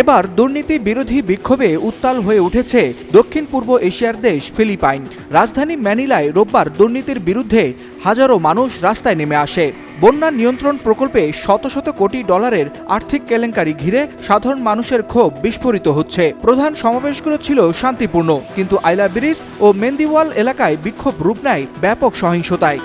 এবার দুর্নীতি বিরোধী বিক্ষোভে উত্তাল হয়ে উঠেছে দক্ষিণ পূর্ব এশিয়ার দেশ ফিলিপাইন। রাজধানী ম্যানিলায় রোববার দুর্নীতির বিরুদ্ধে হাজারো মানুষ রাস্তায় নেমে আসে। বন্যা নিয়ন্ত্রণ প্রকল্পে শত শত কোটি ডলারের আর্থিক কেলেঙ্কারি ঘিরে সাধারণ মানুষের ক্ষোভ বিস্ফোরিত হচ্ছে। প্রধান সমাবেশগুলো ছিল শান্তিপূর্ণ, কিন্তু আইলা ব্রিজ ও মেন্দিওয়াল এলাকায় বিক্ষোভ রূপ নেয় ব্যাপক সহিংসতায়।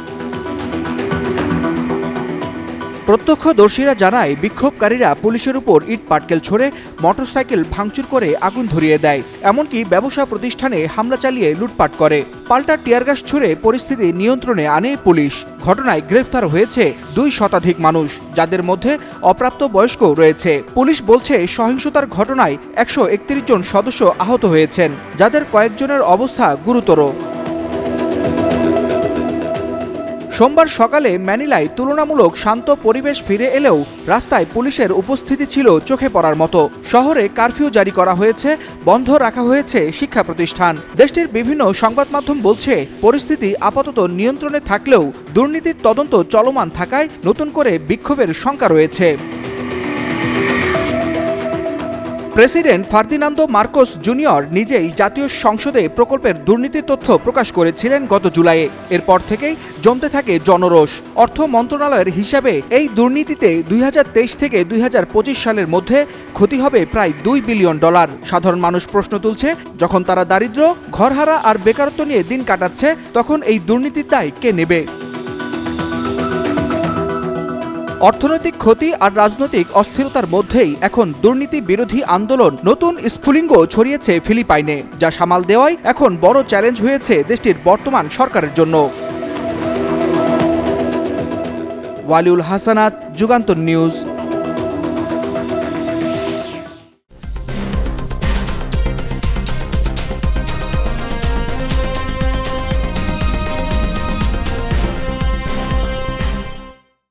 প্রত্যক্ষদর্শীরা জানায়, বিক্ষোভকারীরা পুলিশের উপর ইট পাটকেল ছড়ে মোটরসাইকেল ভাঙচুর করে আগুন ধরিয়ে দেয়। এমনকি ব্যবসা প্রতিষ্ঠানে হামলা চালিয়ে লুটপাট করে। পাল্টা টিয়ারগাস ছুড়ে পরিস্থিতি নিয়ন্ত্রণে আনে পুলিশ। ঘটনায় গ্রেফতার হয়েছে দুই শতাধিক মানুষ, যাদের মধ্যে অপ্রাপ্ত বয়স্ক রয়েছে। পুলিশ বলছে, সহিংসতার ঘটনায় একশো একত্রিশ জন সদস্য আহত হয়েছেন, যাদের কয়েকজনের অবস্থা গুরুতর। সোমবার সকালে ম্যানিলায় তুলনামূলক শান্ত পরিবেশ ফিরে এলেও রাস্তায় পুলিশের উপস্থিতি ছিল চোখে পড়ার মতো। শহরে কারফিউ জারি করা হয়েছে, বন্ধ রাখা হয়েছে শিক্ষা প্রতিষ্ঠান। দেশটির বিভিন্ন সংবাদ মাধ্যম বলছে, পরিস্থিতি আপাতত নিয়ন্ত্রণে থাকলেও দুর্নীতির তদন্ত চলমান থাকায় নতুন করে বিক্ষোভের শঙ্কা রয়েছে। প্রেসিডেন্ট ফার্দিনান্দো মার্কোস জুনিয়র নিজেই জাতীয় সংসদে প্রকল্পের দুর্নীতির তথ্য প্রকাশ করেছিলেন গত জুলাইয়ে। এরপর থেকেই জমতে থাকে জনরোষ। অর্থ মন্ত্রণালয়ের হিসাবে এই দুর্নীতিতে দুই হাজার তেইশ থেকে দুই হাজার পঁচিশ সালের মধ্যে ক্ষতি হবে প্রায় দুই বিলিয়ন ডলার। সাধারণ মানুষ প্রশ্ন তুলছে, যখন তারা দারিদ্র, ঘরহারা আর বেকারত্ব নিয়ে দিন কাটাচ্ছে, তখন এই দুর্নীতির দায় কে নেবে? অর্থনৈতিক ক্ষতি আর রাজনৈতিক অস্থিরতার মধ্যেই এখন দুর্নীতি বিরোধী আন্দোলন নতুন স্ফুলিঙ্গ ছড়িয়েছে ফিলিপাইনে, যা সামাল দেওয়ায় এখন বড় চ্যালেঞ্জ হয়েছে দেশটির বর্তমান সরকারের জন্য। ওয়ালিউল হাসানাত, যুগান্তর নিউজ।